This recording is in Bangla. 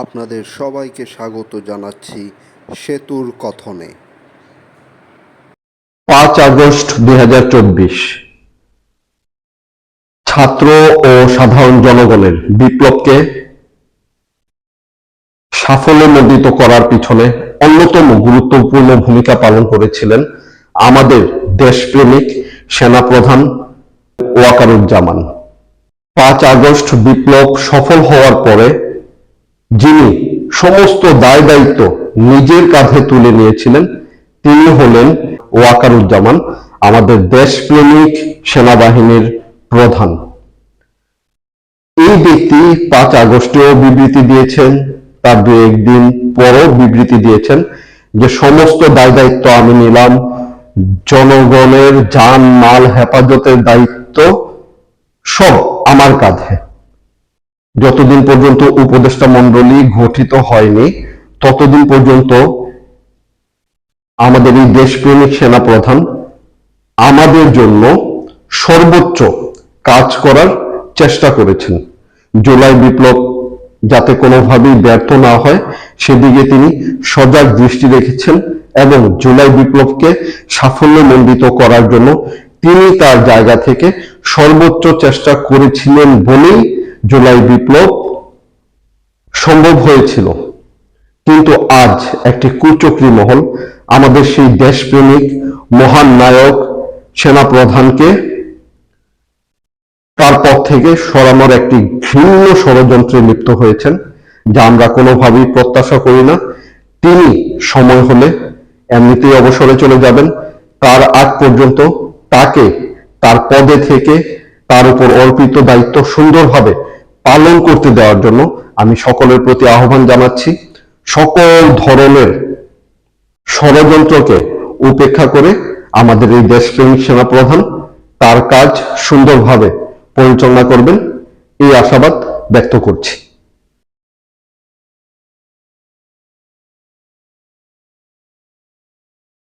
আপনাদের সবাইকে স্বাগত জানাচ্ছি সেতুর কথনে। পাঁচ আগস্ট দুই ছাত্র ও সাধারণ জনগণের বিপ্লবকে সাফল্যমণ্ডিত করার পিছনে অন্যতম গুরুত্বপূর্ণ ভূমিকা পালন করেছিলেন আমাদের দেশপ্রেমিক সেনাপ্রধান ওয়াকারুজ্জামান। পাঁচ আগস্ট বিপ্লব সফল হওয়ার পরে যিনি সমস্ত দায় দায়িত্ব নিজের কাঁধে তুলে নিয়েছিলেন, তিনি হলেন ওয়াকারুজ্জামান, আমাদের দেশপ্রেমিক সেনাবাহিনীর প্রধান। এই ব্যক্তি পাঁচ আগস্টেও বিবৃতি দিয়েছেন, তার দু একদিন পরও বিবৃতি দিয়েছেন যে সমস্ত দায় দায়িত্ব আমি নিলাম, জনগণের যান মাল হেফাজতের দায়িত্ব সব আমার কাঁধে। যতদিন পর্যন্ত উপদেষ্টা মন্ডলী গঠিত হয়নি, ততদিন পর্যন্ত আমাদের এই দেশপ্রেমিক সেনাপ্রধান আমাদের জন্য সর্বোচ্চ কাজ করার চেষ্টা করেছেন। জুলাই বিপ্লব যাতে কোনোভাবেই ব্যর্থ না হয়, সেদিকে তিনি সজাগ দৃষ্টি রেখেছেন এবং জুলাই বিপ্লবকে সাফল্যমণ্ডিত করার জন্য তিনি তার জায়গা থেকে সর্বোচ্চ চেষ্টা করেছিলেন বলেই জুলাই বিপ্লব সম্ভব হয়েছিল। কিন্তু আজ একটি কুচক্রী মহল আমাদের সেই দেশপ্রেমিক, মহান নায়ক, সেনাপ্রধানকে তার পথ থেকে সরানোর একটি ঘৃণ্য ষড়যন্ত্রে লিপ্ত হয়েছেন, যা আমরা কোনোভাবেই প্রত্যাশা করি না। তিনি সময় হলে এমনিতেই অবসরে চলে যাবেন। তার আগ পর্যন্ত তাকে তার পদে থেকে তার উপর অর্পিত দায়িত্ব সুন্দরভাবে পালন করতে দেওয়ার জন্য আমি সকলের প্রতি আহ্বান জানাচ্ছি। সকল ধরনের ষড়যন্ত্রকে উপেক্ষা করে আমাদের এই দেশপ্রেমিক সেনাপ্রধান তার কাজ সুন্দরভাবে পরিচালনা করবেন, এই আশাবাদ ব্যক্ত করছি।